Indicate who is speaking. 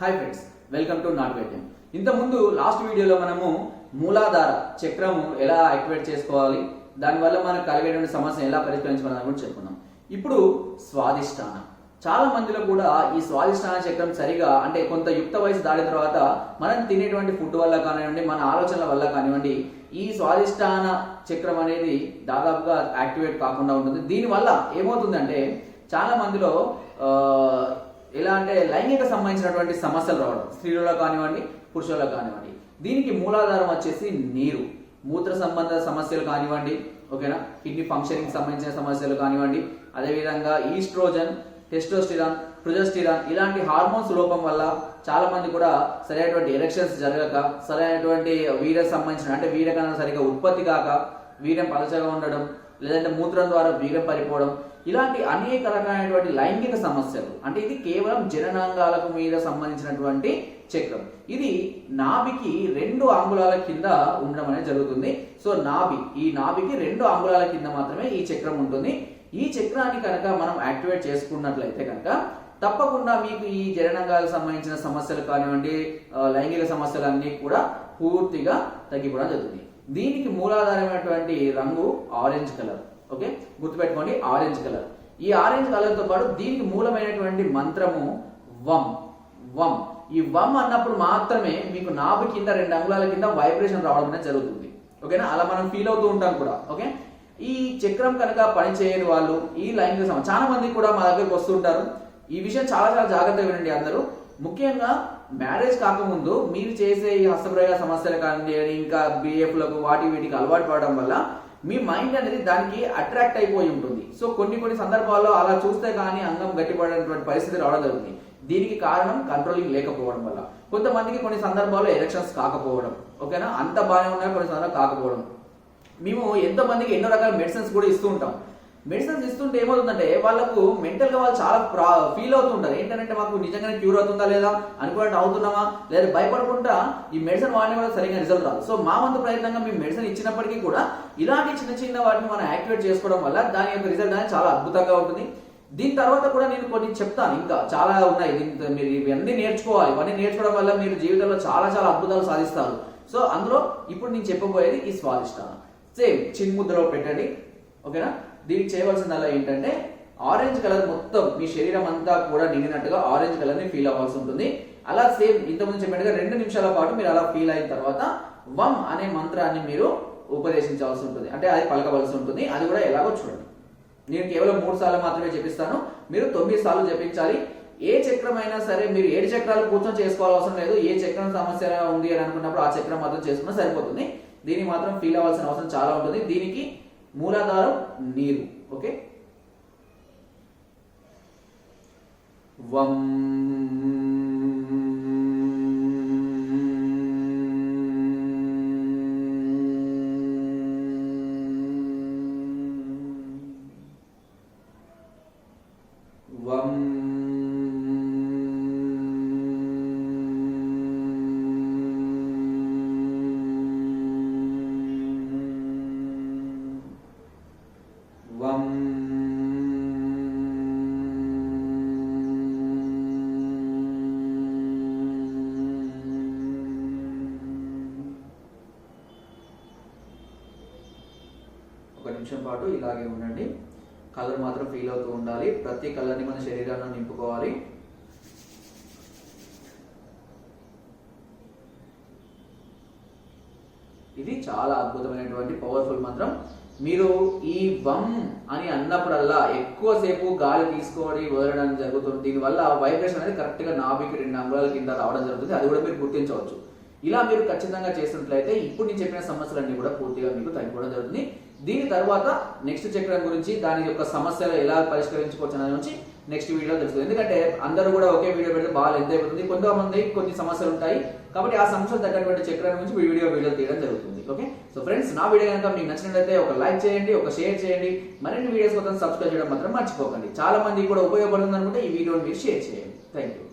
Speaker 1: Hi friends welcome to నాట్ వైద్యం ఇంతకుముందు లాస్ట్ వీడియోలో మనము మూలాధార చక్రము ఎలా యాక్టివేట్ చేసుకోవాలి దానివల్ల మనకు కలిగేటువంటి సమస్య ఎలా పరిష్కరించుకోవాలని కూడా చెప్పుకున్నాం. ఇప్పుడు స్వాదిష్టాన చాలా మందిలో కూడా ఈ స్వాదిష్టాన చక్రం సరిగా అంటే కొంత యుక్త వయసు దాటిన తర్వాత మనం తినేటువంటి ఫుడ్ వల్ల కానివ్వండి మన ఆలోచనల వల్ల కానివ్వండి ఈ స్వాదిష్టాన చక్రం అనేది దాదాపుగా యాక్టివేట్ కాకుండా ఉంటుంది. దీనివల్ల ఏమవుతుందంటే చాలా మందిలో ఎలా అంటే లైంగిక సంబంధించినటువంటి సమస్యలు రావడం. స్త్రీలలో కానివ్వండి పురుషుల్లో కానివ్వండి. దీనికి మూలాధారం వచ్చేసి నీరు. మూత్ర సంబంధ సమస్యలు కానివ్వండి ఓకేనా? కిడ్నీ ఫంక్షనింగ్ సంబంధించిన సమస్యలు కానివ్వండి. అదేవిధంగా ఈస్ట్రోజన్ టెస్టోస్టిరాన్ ప్రొజెస్టిరాన్ ఇలాంటి హార్మోన్స్ లోపం వల్ల చాలా మంది కూడా సరైనటువంటి ఎలక్షన్స్ జరగక సరైనటువంటి వీర్య సంబంధించిన అంటే వీర్యకణం సరిగా ఉత్పత్తి కాక వీర్యం పలచగా ఉండడం లేదంటే మూత్రం ద్వారా వీర్యం పడిపోవడం ఇలాంటి అనేక రకమైనటువంటి లైంగిక సమస్యలు. అంటే ఇది కేవలం జననాంగాలకు మీద సంబంధించినటువంటి చక్రం. ఇది నాభికి రెండు అంగుళాల కింద ఉండడం అనేది జరుగుతుంది. సో నాభి ఈ నాభికి రెండు అంగుళాల కింద మాత్రమే ఈ చక్రం ఉంటుంది. ఈ చక్రాన్ని కనుక మనం యాక్టివేట్ చేసుకున్నట్లయితే కనుక తప్పకుండా మీకు ఈ జననాంగాలకు సంబంధించిన సమస్యలు కానివ్వండి లైంగిక సమస్యలు అన్నీ కూడా పూర్తిగా తగ్గిపోవడం జరుగుతుంది. దీనికి మూలాధారమైనటువంటి రంగు ఆరెంజ్ కలర్. ఓకే? గుర్తుపెట్టుకోండి ఆరెంజ్ కలర్. ఈ ఆరెంజ్ కలర్తో పాటు దీనికి మూలమైనటువంటి మంత్రము వం. వం. ఈ వం అన్నప్పుడు మాత్రమే మీకు నాభి కింద రెండు అంగుళాల కింద వైబ్రేషన్ రావడం అనేది జరుగుతుంది. ఓకేనా? అలా మనం ఫీల్ అవుతూ ఉంటాం కూడా. ఓకే? ఈ చక్రం కనుక పని చేయని వాళ్ళు ఈ లైంగిక సమస్య చాలా మంది కూడా మా దగ్గరికి వస్తుంటారు ఈ విషయం చాలా చాలా జాగ్రత్తగా వినండి అందరూ. ముఖ్యంగా మ్యారేజ్ కాకముందు మీరు చేసే ఈ హస్తప్రయోగ సమస్యలు కానీ ఇంకా బిఎఫ్లకు వాటి వీటికి అలవాటు పడడం వల్ల మీ మైండ్ అనేది దానికి అట్రాక్ట్ అయిపోయి ఉంటుంది. సో కొన్ని కొన్ని సందర్భాల్లో అలా చూస్తే కానీ అంగం గట్టిపడేటువంటి పరిస్థితి రావడం జరుగుతుంది. దీనికి కారణం కంట్రోలింగ్ లేకపోవడం వల్ల. కొంతమందికి కొన్ని సందర్భాల్లో ఎలక్షన్స్ కాకపోవడం. ఓకేనా? అంత బాగానే ఉన్నా కొన్ని సందర్భాలు కాకపోవడం. మేము ఎంతో మందికి ఎన్నో రకాల మెడిసిన్స్ కూడా ఇస్తూ ఉంటాం. మెడిసిన్స్ ఇస్తుంటే ఏమవుతుందంటే వాళ్ళకు మెంటల్గా వాళ్ళు చాలా ఫీల్ అవుతుంటారు. ఏంటంటే మాకు నిజంగానే క్యూర్ అవుతుందా లేదా అనుకున్నట్టు అవుతున్నామా? లేదా భయపడకుండా ఈ మెడిసిన్ వాడిన కూడా సరిగా రిజల్ట్ రాదు. సో మా వంతు ప్రయత్నంగా మేము మెడిసిన్ ఇచ్చినప్పటికీ కూడా ఇలాంటి చిన్న చిన్న వాటిని మనం యాక్టివేట్ చేసుకోవడం వల్ల దాని యొక్క రిజల్ట్ అనేది చాలా అద్భుతంగా ఉంటుంది. దీని తర్వాత కూడా నేను కొన్ని చెప్తాను ఇంకా. చాలా ఉన్నాయి. దీని మీరు ఇవన్నీ నేర్చుకోవాలి. ఇవన్నీ నేర్చుకోవడం వల్ల మీరు జీవితంలో చాలా చాలా అద్భుతాలు సాధిస్తారు. సో అందులో ఇప్పుడు నేను చెప్పబోయేది ఈ స్వాదిష్టానం. సేమ్ చిన్ముద్రలో పెట్టండి. ఓకేనా? దీనికి చేయవలసిందల్లా ఏంటంటే ఆరెంజ్ కలర్ మొత్తం మీ శరీరం అంతా కూడా నిండినట్టుగా ఆరెంజ్ కలర్ని ఫీల్ అవ్వాల్సి ఉంటుంది. అలా సేమ్ ఇంతకుముందు చెప్పినట్టుగా రెండు నిమిషాల పాటు మీరు అలా ఫీల్ అయిన తర్వాత వమ్ అనే మంత్రాన్ని మీరు ఉపదేశించాల్సి ఉంటుంది. అంటే అది పలకవలసి ఉంటుంది. అది కూడా ఎలాగో చూడండి. నేను కేవలం మూడు సార్లు మాత్రమే చెప్పిస్తాను. మీరు తొమ్మిది సార్లు చెప్పించాలి ఏ చక్రం అయినా సరే మీరు ఏడు చక్రాలు కూర్చొని చేసుకోవాల్సిన అవసరం లేదు. ఏ చక్రం సమస్య ఉంది అని అనుకున్నప్పుడు ఆ చక్రం మాత్రం చేసుకున్నా సరిపోతుంది. దీనికి మాత్రం ఫీల్ అవ్వాల్సిన అవసరం చాలా ఉంటుంది. దీనికి మూలాధారం నీరు. ఓకే? వం వం వం ఒక నిమిషం పాటు ఇలాగే ఉండండి. కలర్ మాత్రం ఫీల్ అవుతూ ఉండాలి. ప్రతి కలర్ని మన శరీరాన్ని నింపుకోవాలి. ఇది చాలా అద్భుతమైనటువంటి పవర్ఫుల్ మంత్రం. మీరు ఈ వమ్ అని అన్నప్పుడల్లా ఎక్కువసేపు గాలి తీసుకోవడం వదలడం జరుగుతుంది. దీనివల్ల వైబ్రేషన్ అనేది కరెక్ట్గా నాభికి రెండు అంగుళాల కింద రావడం జరుగుతుంది. అది కూడా మీరు గుర్తించవచ్చు. ఇలా మీరు ఖచ్చితంగా చేసినట్లయితే ఇప్పుడు నేను చెప్పిన సమస్యలన్నీ కూడా పూర్తిగా మీకు తగ్గిపోవడం జరుగుతుంది. దీని తర్వాత నెక్స్ట్ చక్రం గురించి దాని యొక్క సమస్యలు ఎలా పరిష్కరించుకోవచ్చు అనే నుంచి నెక్స్ట్ వీడియో తెలుస్తుంది ఎందుకంటే అందరూ కూడా ఒకే వీడియో పెడితే బాగా ఎంత అయిపోతుంది. కొంతమంది కొన్ని సమస్యలు ఉంటాయి. కాబట్టి ఆ సమస్యలు తగ్గటువంటి చక్రం గురించి వీడియో వీడియో తీయడం జరుగుతుంది. ఓకే సో ఫ్రెండ్స్ నా వీడియో కనుక మీకు నచ్చినట్లయితే ఒక లైక్ చేయండి ఒక షేర్ చేయండి. మరిన్ని వీడియోస్ కోసం సబ్స్క్రైబ్ చేయడం మాత్రం మర్చిపోకండి. చాలా మంది కూడా ఉపయోగపడుతుంది అనుకుంటే ఈ వీడియోని మీరు షేర్ చేయండి. Thank you